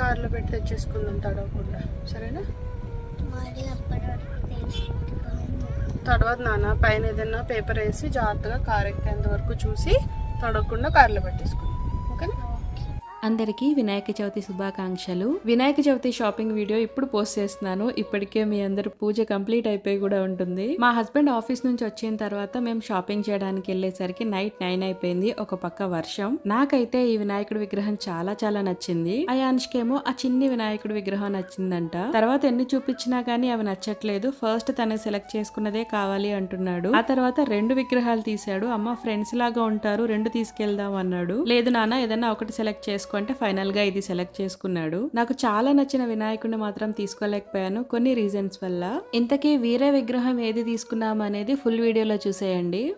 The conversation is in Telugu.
కార్లో పెట్టి తెచ్చేసుకుందాం తడవకుండా. సరేనా? తర్వాత నాన్న పైన ఏదైనా పేపర్ వేసి జాగ్రత్తగా కార్ ఎక్కేంత వరకు చూసి తడవకుండా కార్లో పెట్టేసుకుందాం. అందరికీ వినాయక చవితి శుభాకాంక్షలు. వినాయక చవితి షాపింగ్ వీడియో ఇప్పుడు పోస్ట్ చేస్తున్నాను. ఇప్పటికే మీ అందరు పూజ కంప్లీట్ అయిపోయి కూడా ఉంటుంది. మా హస్బెండ్ ఆఫీస్ నుంచి వచ్చిన తర్వాత మేము షాపింగ్ చేయడానికి వెళ్ళేసరికి నైట్ నైన్ అయిపోయింది ఒక పక్క వర్షం. నాకైతే ఈ వినాయకుడి విగ్రహం చాలా చాలా నచ్చింది. అయాన్ష్కేమో ఆ చిన్ని వినాయకుడి విగ్రహం నచ్చిందంట. తర్వాత ఎన్ని చూపించినా గానీ అవి నచ్చట్లేదు. ఫస్ట్ తను సెలెక్ట్ చేసుకున్నదే కావాలి అంటున్నాడు. ఆ తర్వాత రెండు విగ్రహాలు తీశాడు. అమ్మ ఫ్రెండ్స్ లాగా ఉంటారు రెండు తీసుకెళ్దాం అన్నాడు. లేదు నాన్న ఏదైనా ఒకటి సెలెక్ట్ చేసుకో ఫైనల్ ఫైనల్గా ఇది సెలెక్ట్ చేసుకున్నాడు. నాకు చాలా నచ్చిన వినాయకుడిని మాత్రం తీసుకోలేకపోయాను. కొన్ని రీజన్స్ వల్ల. ఇంతకీ వీరే విగ్రహం ఏది తీసుకున్నాం అనేది ఫుల్ వీడియోలో చూసేయండి.